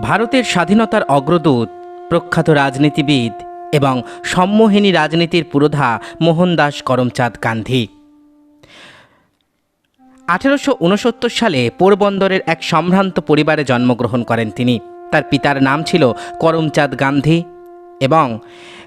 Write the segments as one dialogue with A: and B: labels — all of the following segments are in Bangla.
A: ভারতের স্বাধীনতার অগ্রদূত, প্রখ্যাত রাজনীতিবিদ এবং সম্মোহিনী রাজনীতির পুরোধা মোহনদাস করমচাঁদ গান্ধী। আঠেরোশো উনসত্তর সালে পোরবন্দরের এক সম্ভ্রান্ত পরিবারে জন্মগ্রহণ করেন তিনি। তার পিতার নাম ছিল করমচাঁদ গান্ধী এবং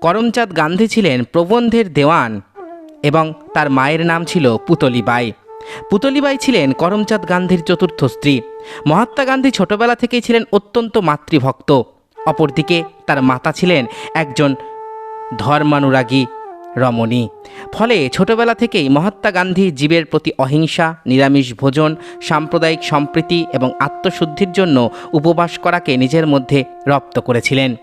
A: করমচাঁদ গান্ধী ছিলেন প্রবন্ধের দেওয়ান এবং তার মায়ের নাম ছিল পুতলিবাই। পুতলিবাই ছিলেন করমচাঁদ গান্ধীর চতুর্থ স্ত্রী। মহাত্মা গান্ধী ছোটবেলা থেকেই ছিলেন অত্যন্ত মাতৃভক্ত। অপরদিকে তার মাতা ছিলেন একজন ধর্মানুরাগী রমণী। ফলে ছোটবেলা থেকেই মহাত্মা গান্ধী জীবের প্রতি অহিংসা, নিরামিষ ভোজন, সাম্প্রদায়িক সম্প্রীতি এবং আত্মশুদ্ধির জন্য উপবাস করাকে নিজের মধ্যে রপ্ত করেছিলেন।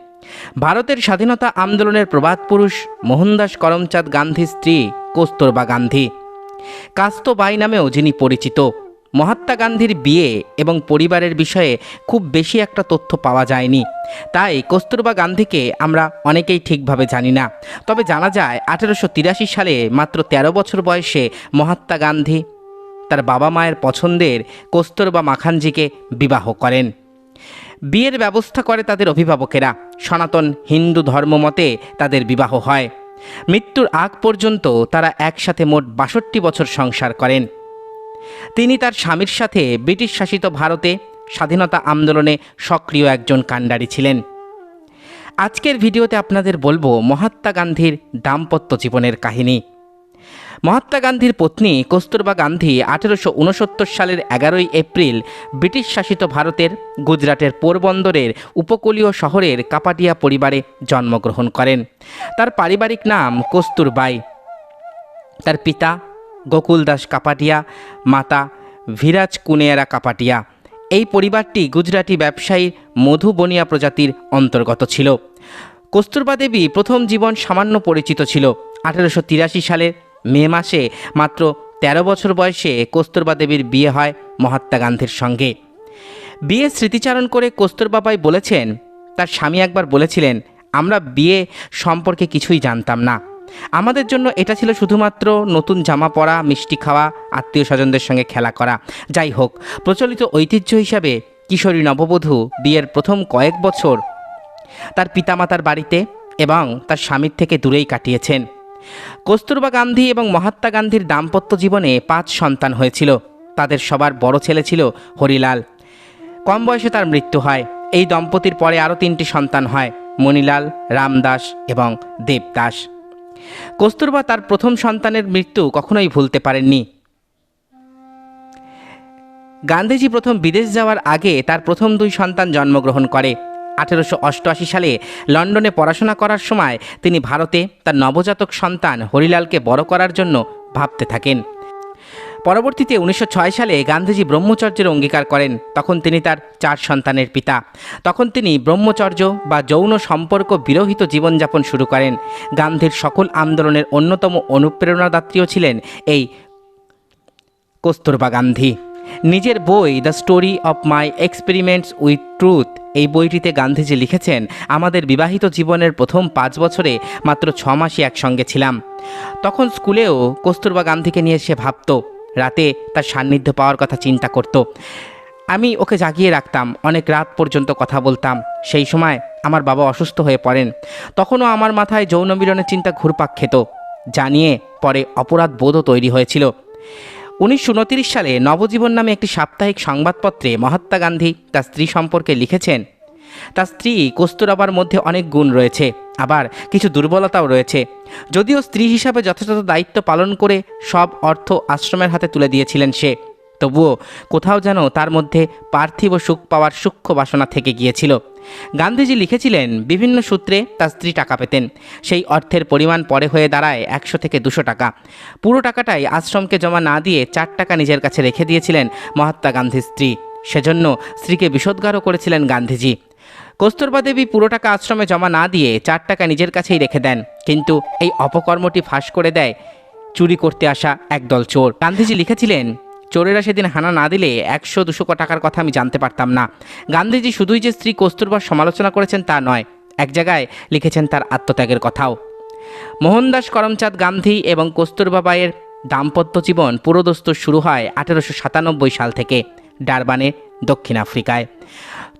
A: ভারতের স্বাধীনতা আন্দোলনের প্রবাদ পুরুষ মোহনদাস করমচাঁদ গান্ধীর স্ত্রী কস্তুরবা গান্ধী। কাস্তবাই নামেও যিনি পরিচিত, মহাত্মা গান্ধীর বিয়ে এবং পরিবারের বিষয়ে খুব বেশি একটা তথ্য পাওয়া যায়নি। তাই কস্তুরবা গান্ধীকে আমরা অনেকেই ঠিকভাবে জানি না। তবে জানা যায়, আঠেরোশো তিরাশি সালে মাত্র ১৩ বছর বয়সে মহাত্মা গান্ধী তার বাবা মায়ের পছন্দের কস্তুরবা মাখানজিকে বিবাহ করেন। বিয়ের ব্যবস্থা করে তাদের অভিভাবকেরা। সনাতন হিন্দু ধর্মমতে তাদের বিবাহ হয়। মৃত্যুর আগ পর্যন্ত তারা একসাথে মোট বাষট্টি বছর সংসার করেন। তিনি তার স্বামীর সাথে ব্রিটিশ শাসিত ভারতে স্বাধীনতা আন্দোলনে সক্রিয় একজন কাণ্ডারি ছিলেন। আজকের ভিডিওতে আপনাদের বলব মহাত্মা গান্ধীর দাম্পত্য জীবনের কাহিনী। মহাত্মা গান্ধীর পত্নী কস্তুরবা গান্ধী আঠেরোশো উনসত্তর সালের এগারোই এপ্রিল ব্রিটিশ শাসিত ভারতের গুজরাটের পোরবন্দরের উপকূলীয় শহরের কাপাটিয়া পরিবারে জন্মগ্রহণ করেন। তার পারিবারিক নাম কস্তুরবাই। তার পিতা গোকুল দাস কাপাটিয়া মাতা ভিরাজ কুনেয়ারা কাপাটিয়া এই পরিবারটি গুজরাটি ব্যবসায়ী মধু বনিয়া প্রজাতির অন্তর্গত ছিল। কস্তুরবা দেবী প্রথম জীবন সামান্য পরিচিত ছিল। আঠেরোশো তিরাশি সালের মে মাসে মাত্র ১৩ বছর বয়সে কস্তুরবা দেবীর বিয়ে হয় মহাত্মা গান্ধীর সঙ্গে। বিয়ে স্মৃতিচারণ করে কস্তুরবাবাই বলেছেন, তার স্বামী একবার বলেছিলেন, আমরা বিয়ে সম্পর্কে কিছুই জানতাম না। আমাদের জন্য এটা ছিল শুধুমাত্র নতুন জামা পরা, মিষ্টি খাওয়া, আত্মীয় স্বজনদের সঙ্গে খেলা করা। যাই হোক, প্রচলিত ঐতিহ্য হিসাবে কিশোরী নববধূ বিয়ের প্রথম কয়েক বছর তার পিতামাতার বাড়িতে এবং তার স্বামীর থেকে দূরেই কাটিয়েছেন। কস্তুরবা গান্ধী এবং মহাত্মা গান্ধীর দাম্পত্য জীবনে পাঁচ সন্তান হয়েছিল। তাদের সবার বড় ছেলে ছিল হরিলাল। কম বয়সে তার মৃত্যু হয়। এই দম্পতির পরে আরও তিনটি সন্তান হয়, মণিলাল, রামদাস এবং দেবদাস। কস্তুরবা তার প্রথম সন্তানের মৃত্যু কখনোই ভুলতে পারেননি। গান্ধীজি প্রথম বিদেশ যাওয়ার আগে তার প্রথম দুই সন্তান জন্মগ্রহণ করে। আঠেরোশো অষ্টআশি সালে লন্ডনে পড়াশোনা করার সময় তিনি ভারতে তার নবজাতক সন্তান হরিলালকে বড় করার জন্য ভাবতে থাকেন। পরবর্তীতে উনিশশো ছয় সালে গান্ধীজি ব্রহ্মচর্যের অঙ্গীকার করেন, তখন তিনি তার চার সন্তানের পিতা। তখন তিনি ব্রহ্মচর্য বা যৌন সম্পর্ক বিরহিত জীবনযাপন শুরু করেন। গান্ধীর সকল আন্দোলনের অন্যতম অনুপ্রেরণাদাত্রীও ছিলেন এই কস্তুরবা গান্ধী। নিজের বই the story of my experiments with truth এই বইটিতে গান্ধীজি লিখেছেন, আমাদের বিবাহিত জীবনের প্রথম পাঁচ বছরে মাত্র ছ মাসই একসঙ্গে ছিলাম। তখন স্কুলেও কস্তুরবা গান্ধীকে নিয়ে সে ভাবত, রাতে তার সান্নিধ্য পাওয়ার কথা চিন্তা করত। আমি ওকে জাগিয়ে রাখতাম, অনেক রাত পর্যন্ত কথা বলতাম। সেই সময় আমার বাবা অসুস্থ হয়ে পড়েন। তখনও আমার মাথায় যৌন মিলনের চিন্তা ঘুরপাক খেত। জানিয়ে পরে অপরাধ বোধও তৈরি হয়েছিল। উনিশশো উনত্রিশ সালে নবজীবন নামে একটি সাপ্তাহিক সংবাদপত্রে মহাত্মা গান্ধী তার স্ত্রী সম্পর্কে লিখেছেন, তার স্ত্রী কস্তুরাবার মধ্যে অনেক গুণ রয়েছে, আবার কিছু দুর্বলতাও রয়েছে। যদিও স্ত্রী হিসাবে যথাযথ দায়িত্ব পালন করে সব অর্থ আশ্রমের হাতে তুলে দিয়েছিলেন সে তবুও কোথাও যেন তার মধ্যে পার্থিব সুখ পাওয়ার সূক্ষ্ম বাসনা থেকে গিয়েছিল। গান্ধীজি লিখেছিলেন, বিভিন্ন সূত্রে তার স্ত্রী টাকা পেতেন। সেই অর্থের পরিমাণ পরে হয়ে দাঁড়ায় একশো থেকে দুশো টাকা। পুরো টাকাটাই আশ্রমকে জমা না দিয়ে চার টাকা নিজের কাছে রেখে দিয়েছিলেন মহাত্মা গান্ধীর স্ত্রী। সেজন্য স্ত্রীকে বিষোদ্গারও করেছিলেন গান্ধীজি। কস্তুরবা দেবী পুরো টাকা আশ্রমে জমা না দিয়ে চার টাকা নিজের কাছেই রেখে দেন। কিন্তু এই অপকর্মটি ফাঁস করে দেয় চুরি করতে আসা একদল চোর। গান্ধীজি লিখেছিলেন চোরেরা সেদিন হানা না দিলে একশো, দুশো টাকার কথা আমি জানতে পারতাম না। গান্ধীজি শুধুই যে স্ত্রী কস্তুরবার সমালোচনা করেছেন তা নয়, এক জায়গায় লিখেছেন তার আত্মত্যাগের কথাও। মোহনদাস করমচাঁদ গান্ধী এবং কস্তুরবা বাইয়ের দাম্পত্য জীবন পুরোদস্তুর শুরু হয় আঠেরোশো সাতানব্বই সাল থেকে ডারবানে, দক্ষিণ আফ্রিকায়।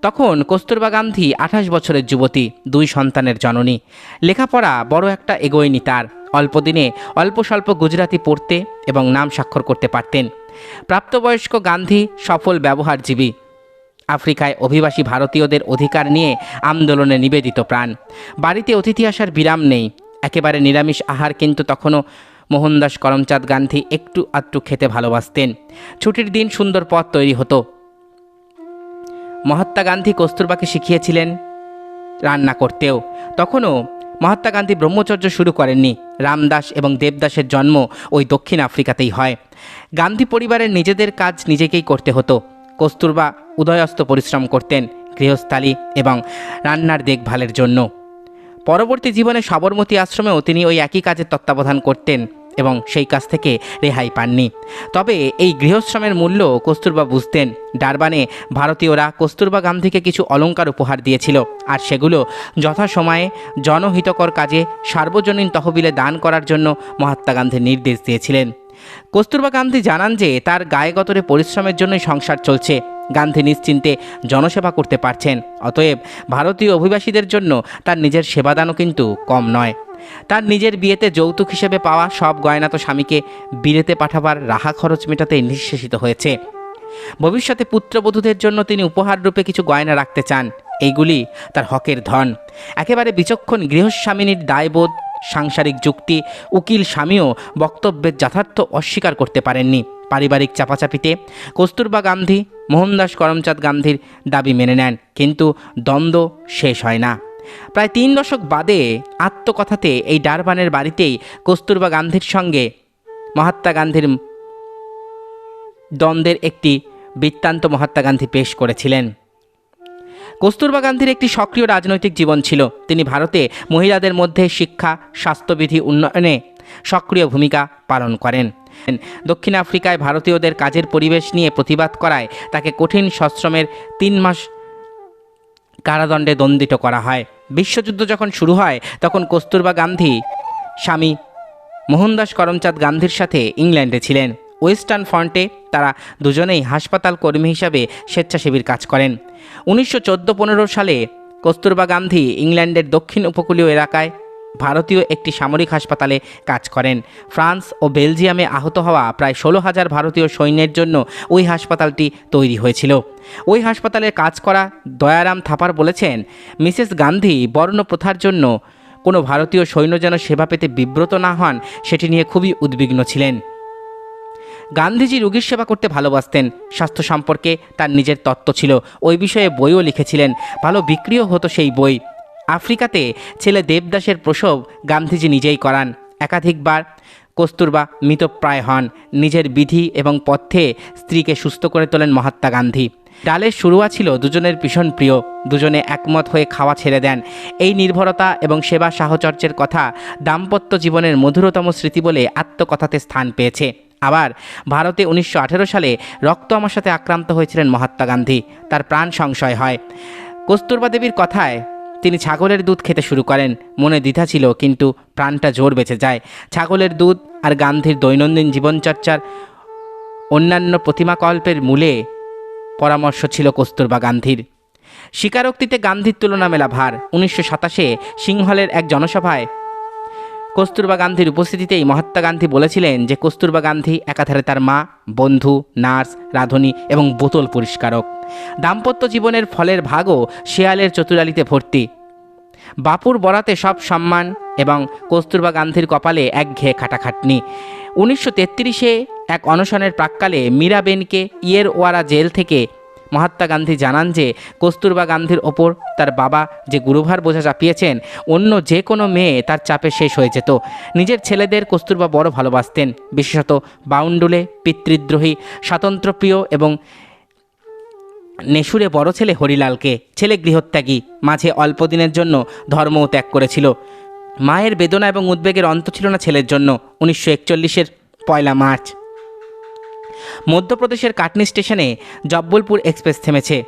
A: তখন কস্তুরবা গান্ধী আঠাশ বছরের যুবতী, দুই সন্তানের জননী। লেখাপড়া বড় একটা এগোয়নি তার। অল্প দিনে অল্প স্বল্প গুজরাতি পড়তে এবং নাম স্বাক্ষর করতে পারতেন। প্রাপ্তবয়স্ক গান্ধী সফল ব্যবহারজীবী। আফ্রিকায় অভিবাসী ভারতীয়দের অধিকার নিয়ে আন্দোলনে নিবেদিত প্রাণ। বাড়িতে অতিথি আসার বিরাম নেই। একেবারে নিরামিষ আহার কিন্তু তখনও মোহনদাস করমচাঁদ গান্ধী একটু আধটু খেতে ভালোবাসতেন। ছুটির দিন সুন্দর পথ তৈরি হতো। মহাত্মা গান্ধী কস্তুরবাকে শিখিয়েছিলেন রান্না করতেও। তখনও মহাত্মা গান্ধী ব্রহ্মচর্য শুরু করেননি। রামদাস এবং দেবদাসের জন্ম ওই দক্ষিণ আফ্রিকাতেই হয়। গান্ধী পরিবারের নিজেদের কাজ নিজেকেই করতে হতো। কস্তুরবা উদয়স্ত পরিশ্রম করতেন গৃহস্থালী এবং রান্নার দেখভালের জন্য। পরবর্তী জীবনে সবরমতী আশ্রমেও তিনি ওই একই কাজের তত্ত্বাবধান করতেন। এবং সেই কাজ থেকে রেহাই পাননি। তবে এই গৃহশ্রমের মূল্য কস্তুরবা বুঝতেন। ডারবানে ভারতীয়রা কস্তুরবা গান্ধীকে কিছু অলঙ্কার উপহার দিয়েছিল। আর সেগুলো যথাসময়ে জনহিতকর কাজে সার্বজনীন তহবিলে দান করার জন্য মহাত্মা গান্ধী নির্দেশ দিয়েছিলেন। কস্তুরবা গান্ধী জানান যে, তার গায়ে গতরে পরিশ্রমের জন্যই সংসার চলছে। গান্ধী নিশ্চিন্তে জনসেবা করতে পারছেন। অতএব ভারতীয় অভিবাসীদের জন্য তার নিজের সেবাদানও কিন্তু কম নয়। তার নিজের বিয়েতে যৌতুক হিসেবে পাওয়া সব গয়না তো স্বামীকে বিলেতে পাঠাবার রাহা খরচ মেটাতে নিঃশেষিত হয়েছে। ভবিষ্যতে পুত্রবধূদের জন্য তিনি উপহার রূপে কিছু গয়না রাখতে চান। এইগুলি তার হকের ধন। একেবারে বিচক্ষণ গৃহস্বামিনীর দায়বোধ, সাংসারিক যুক্তি, উকিল স্বামীও বক্তব্যের যথার্থ অস্বীকার করতে পারেননি। পারিবারিক চাপাচাপিতে কস্তুরবা গান্ধী, মোহনদাস করমচাঁদ গান্ধীর দাবি মেনে নেন, কিন্তু দ্বন্দ্ব শেষ হয় না। প্রায় তিন দশক বাদে আত্মকথাতে এই ডারবানের বাড়িতেই কস্তুরবা গান্ধীর সঙ্গে মহাত্মা গান্ধীর দ্বন্দ্বের একটি বৃত্তান্ত মহাত্মা গান্ধী পেশ করেছিলেন। কস্তুরবা গান্ধীর একটি সক্রিয় রাজনৈতিক জীবন ছিল। তিনি ভারতে মহিলাদের মধ্যে শিক্ষা, স্বাস্থ্যবিধি উন্নয়নে সক্রিয় ভূমিকা পালন করেন। দক্ষিণ আফ্রিকায় ভারতীয়দের কাজের পরিবেশ নিয়ে প্রতিবাদ করায় তাকে কঠিন সশ্রমের তিন মাস কারাদণ্ডে দণ্ডিত করা হয়। বিশ্বযুদ্ধ যখন শুরু হয়, তখন কস্তুরবা গান্ধী, স্বামী মোহনদাস করমচাঁদ গান্ধীর সাথে ইংল্যান্ডে ছিলেন। ওয়েস্টার্ন ফ্রন্টে তারা দুজনেই হাসপাতাল কর্মী হিসাবে স্বেচ্ছাসেবীর কাজ করেন। উনিশশো চোদ্দ পনেরো সালে কস্তুরবা গান্ধী ইংল্যান্ডের দক্ষিণ উপকূলীয় এলাকায় ভারতীয় একটি সামরিক হাসপাতালে কাজ করেন। ফ্রান্স ও বেলজিয়ামে আহত হওয়া প্রায় ষোলো হাজার ভারতীয় সৈন্যের জন্য ওই হাসপাতালটি তৈরি হয়েছিল। ওই হাসপাতালে কাজ করা দয়ারাম থাপার বলেছেন, মিসেস গান্ধী বর্ণ প্রথার জন্য কোনো ভারতীয় সৈন্য যেন সেবা পেতে বিব্রত না হন, সেটি নিয়ে খুবই উদ্বিগ্ন ছিলেন। গান্ধীজি রোগীর সেবা করতে ভালোবাসতেন, স্বাস্থ্য সম্পর্কে তার নিজের তত্ত্ব ছিল। ওই বিষয়ে বইও লিখেছিলেন। ভালো বিক্রিও হতো সেই বই। আফ্রিকাতে ছেলে দেবদাসের প্রসব গান্ধীজি নিজেই করান। একাধিকবার কস্তুরবা মৃতপ্রায় হন। নিজের বিধি এবং পথ্যে স্ত্রীকে সুস্থ করে তোলেন মহাত্মা গান্ধী। ডালের শুরুয়া ছিল দুজনের ভীষণ প্রিয়। দুজনে একমত হয়ে খাওয়া ছেড়ে দেন। এই নির্ভরতা এবং সেবা সাহচর্যের কথা দাম্পত্য জীবনের মধুরতম স্মৃতি বলে আত্মকথাতে স্থান পেয়েছে। আবার ভারতে উনিশশো আঠেরো সালে রক্ত আমার সাথে আক্রান্ত হয়েছিলেন মহাত্মা গান্ধী। তার প্রাণ সংশয় হয়। কস্তুরবা দেবীর কথায় তিনি ছাগলের দুধ খেতে শুরু করেন। মনে দ্বিধা ছিল, কিন্তু প্রাণটা জোর বেঁচে যায়। ছাগলের দুধ আর গান্ধীর দৈনন্দিন জীবনচর্চার অন্যান্য প্রতিমাকল্পের মূলে পরামর্শ ছিল কস্তুরবা গান্ধীর। স্বীকারোক্তিতে গান্ধীর তুলনা মেলা ভার। উনিশশো সাতাশে সিংহলের এক জনসভায় কস্তুরবা গান্ধীর উপস্থিতিতেই মহাত্মা গান্ধী বলেছিলেন যে কস্তুরবা গান্ধী একাধারে তার মা, বন্ধু, নার্স, রাধুনী এবং বোতল পরিষ্কারক। দাম্পত্য জীবনের ফলের ভাগও শেয়ালের চতুরালিতে ভর্তি। বাপুর বরাতে সব সম্মান এবং কস্তুরবা গান্ধীর কপালে এক ঘেয়ে খাটাখাটনি। উনিশশো তেত্রিশে এক অনশনের প্রাক্কালে মীরাবেনকে ইয়ের ওয়ারা জেল থেকে মহাত্মা গান্ধী জানান যে, কস্তুরবা গান্ধীর ওপর তার বাবা যে গুরুভার বোঝা চাপিয়েছেন, অন্য যে কোনো মেয়ে তার চাপে শেষ হয়ে যেত। নিজের ছেলেদের কস্তুরবা বড় ভালোবাসতেন। বিশেষত বাউন্ডুলে পিতৃদ্রোহী, স্বাতন্ত্র্যপ্রিয় এবং নেশুরে বড় ছেলে হরিলালকে ছেলে গৃহত্যাগী, মাঝে অল্প দিনের জন্য ধর্মও ত্যাগ করেছিল। মায়ের বেদনা এবং উদ্বেগের অন্ত ছিল না ছেলের জন্য, উনিশশো একচল্লিশের পয়লা মার্চ। মধ্যপ্রদেশের কাটনি স্টেশনে জব্বলপুর এক্সপ্রেস থেমেছে।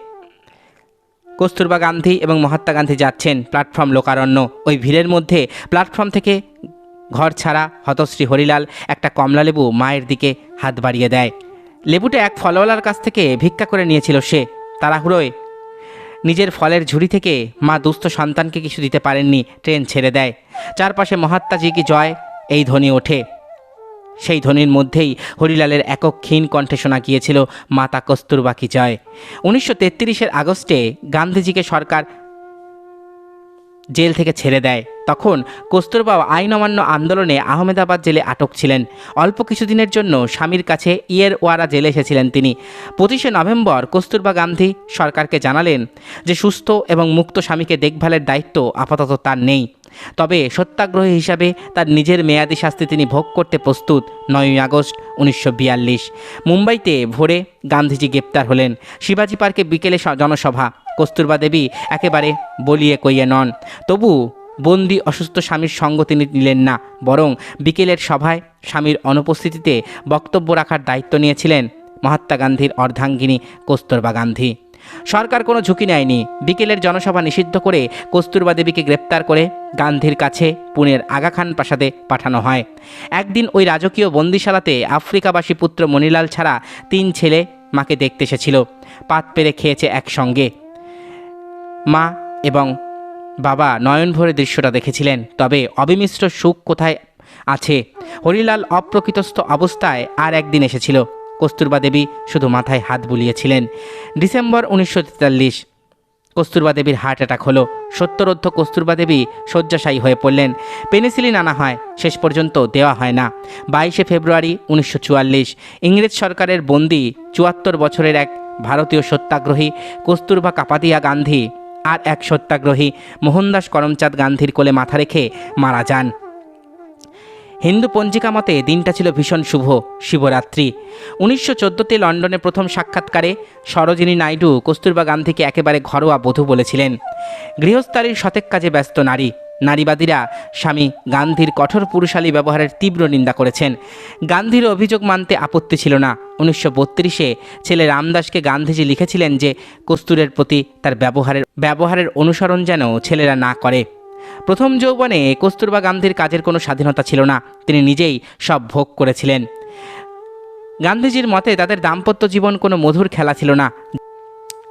A: কস্তুরবা গান্ধী এবং মহাত্মা গান্ধী যাচ্ছেন প্ল্যাটফর্ম লোকারণ্য। ওই ভিড়ের মধ্যে প্ল্যাটফর্ম থেকে ঘর ছাড়া হতশ্রী হরিলাল একটা কমলালেবু মায়ের দিকে হাত বাড়িয়ে দেয়। লেবুটা এক ফলওয়ালার কাছ থেকে ভিক্ষা করে নিয়েছিল সে। তাড়াহুড়োয় নিজের ফলের ঝুড়ি থেকে মা দুস্থ সন্তানকে কিছু দিতে পারেননি, ট্রেন ছেড়ে দেয়। চারপাশে মহাত্মাজি কি জয়, এই ধ্বনি ওঠে। সেই ধ্বনির মধ্যেই হরিলালের একক ক্ষীণ কণ্ঠে শোনা গিয়েছিল মাতা কস্তুরবা কি জয়। উনিশশো তেত্রিশের আগস্টে গান্ধীজিকে সরকার জেল থেকে ছেড়ে দেয়। তখন কস্তুরবা আইন অমান্য আন্দোলনে আহমেদাবাদ জেলে আটক ছিলেন। অল্প কিছুদিনের জন্য স্বামীর কাছে ইয়ের ওয়ারা জেলে এসেছিলেন তিনি। পঁচিশে নভেম্বর কস্তুরবা গান্ধী সরকারকে জানালেন যে সুস্থ এবং মুক্ত স্বামীকে দেখভালের দায়িত্ব আপাতত তার নেই। তবে সত্যাগ্রহী হিসাবে তার নিজের মেয়াদি শাস্তি তিনি ভোগ করতে প্রস্তুত নয়ই আগস্ট উনিশশো বিয়াল্লিশ। মুম্বাইতে ভোরে গান্ধীজি গ্রেপ্তার হলেন। শিবাজি পার্কে বিকেলে জনসভা। কস্তুরবা দেবী একেবারে বলিয়ে কইয়ে নন। তবু বন্দি অসুস্থ স্বামীর সঙ্গ তিনি নিলেন না, বরং বিকেলের সভায় স্বামীর অনুপস্থিতিতে বক্তব্য রাখার দায়িত্ব নিয়েছিলেন মহাত্মা গান্ধীর অর্ধাঙ্গিনী কস্তুরবা গান্ধী। সরকার কোনো ঝুঁকি নেয়নি। বিকেলের জনসভা নিষিদ্ধ করে কস্তুরবা দেবীকে গ্রেপ্তার করে গান্ধীর কাছে পুনের আগা খান প্রাসাদে পাঠানো হয়। একদিন ওই রাজকীয় বন্দিশালাতে আফ্রিকাবাসী পুত্র মণিলাল ছাড়া তিন ছেলে মাকে দেখতে এসেছিল। পাত পেরে খেয়েছে একসঙ্গে। মা এবং বাবা নয়ন ভরে দৃশ্যটা দেখেছিলেন। তবে অবিমিশ্র সুখ কোথায় আছে? হরিলাল অপ্রকৃতস্থ অবস্থায় আর একদিন এসেছিল। কস্তুরবা দেবী শুধু মাথায় হাত বুলিয়েছিলেন। ডিসেম্বর উনিশশো তেতাল্লিশ, কস্তুরবা দেবীর হার্ট অ্যাটাক হলো। সত্তরোদ্ধ কস্তুরবা দেবী শয্যাশায়ী হয়ে পড়লেন। পেনিসিলিন আনা হয়, শেষ পর্যন্ত দেওয়া হয় না। বাইশে ফেব্রুয়ারি উনিশশো চুয়াল্লিশ, ইংরেজ সরকারের বন্দি চুয়াত্তর বছরের এক ভারতীয় সত্যাগ্রহী কস্তুরবা কাপাতিয়া গান্ধী আর এক সত্যাগ্রহী মোহনদাস করমচাঁদ গান্ধীর কোলে মাথা রেখে মারা যান। হিন্দু পঞ্জিকা মতে দিনটা ছিল ভীষণ শুভ, শিবরাত্রি। উনিশশো চোদ্দোতে লন্ডনে প্রথম সাক্ষাৎকারে সরোজিনী নাইডু কস্তুরবা গান্ধীকে একেবারে ঘরোয়া বধূ বলেছিলেন। গৃহস্থালীর শতেক কাজে ব্যস্ত নারী। নারীবাদীরা স্বামী গান্ধীর কঠোর পুরুষালী ব্যবহারের তীব্র নিন্দা করেছেন। গান্ধীর অভিযোগ মানতে আপত্তি ছিল না। উনিশশো বত্রিশে ছেলে রামদাসকে গান্ধীজি লিখেছিলেন যে, কস্তুরের প্রতি তার ব্যবহারের ব্যবহারের অনুসরণ যেন ছেলেরা না করে। প্রথম যৌবনে কস্তুরবা গান্ধীর কাজের কোনো স্বাধীনতা ছিল না। তিনি নিজেই সব ভোগ করেছিলেন। গান্ধীজির মতে তাদের দাম্পত্য জীবন কোনো মধুর খেলা ছিল না।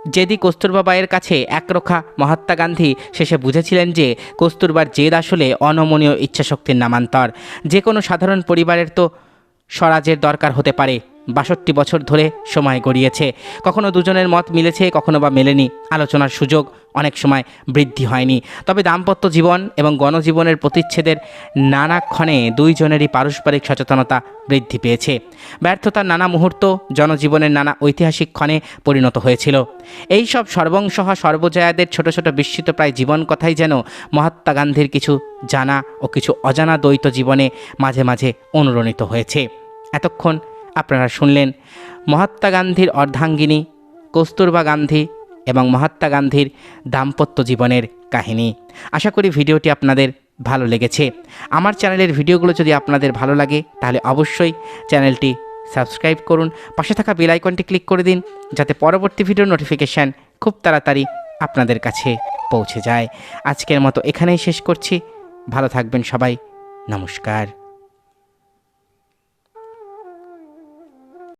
A: যেদি কস্তুরবা বায়ের কাছে একরক্ষা মহাত্মা গান্ধী শেষে বুঝেছিলেন যে কস্তুরবার জেদ আসলে অনমনীয় ইচ্ছাশক্তির নামান্তর। যে কোনো সাধারণ পরিবারের তো স্বরাজের দরকার হতে পারে। বাষট্টি বছর ধরে সময় গড়িয়েছে। কখনো দুজনের মত মিলেছে, কখনো বা মেলেনি, আলোচনার সুযোগ অনেক সময় বৃদ্ধি হয়নি। তবে দাম্পত্য জীবন এবং গণজীবনের প্রতিচ্ছেদের নানা ক্ষণে দুইজনেরই পারস্পরিক সচেতনতা বৃদ্ধি পেয়েছে। ব্যর্থতার নানা মুহূর্ত জনজীবনের নানা ঐতিহাসিক ক্ষণে পরিণত হয়েছিল। এই সব সর্বংসহ সর্বজয়াদের ছোট ছোট বিস্মিত প্রায় জীবন কথাই যেন মহাত্মা গান্ধীর কিছু জানা ও কিছু অজানা দ্বৈত জীবনে মাঝে মাঝে অনুরণিত হয়েছে। এতক্ষণ আপনারা শুনলেন মহাত্মা গান্ধীর অর্ধাঙ্গিনী, কস্তুরবা গান্ধী এবং মহাত্মা গান্ধীর দাম্পত্য জীবনের কাহিনী। আশা করি ভিডিওটি আপনাদের ভালো লেগেছে। আমার চ্যানেলের ভিডিওগুলো যদি আপনাদের ভালো লাগে, তাহলে অবশ্যই চ্যানেলটি সাবস্ক্রাইব করুন। পাশে থাকা বেল আইকনটি ক্লিক করে দিন, যাতে পরবর্তী ভিডিওর নোটিফিকেশান খুব তাড়াতাড়ি আপনাদের কাছে পৌঁছে যায়। আজকের মতো এখানেই শেষ করছি। ভালো থাকবেন সবাই। নমস্কার।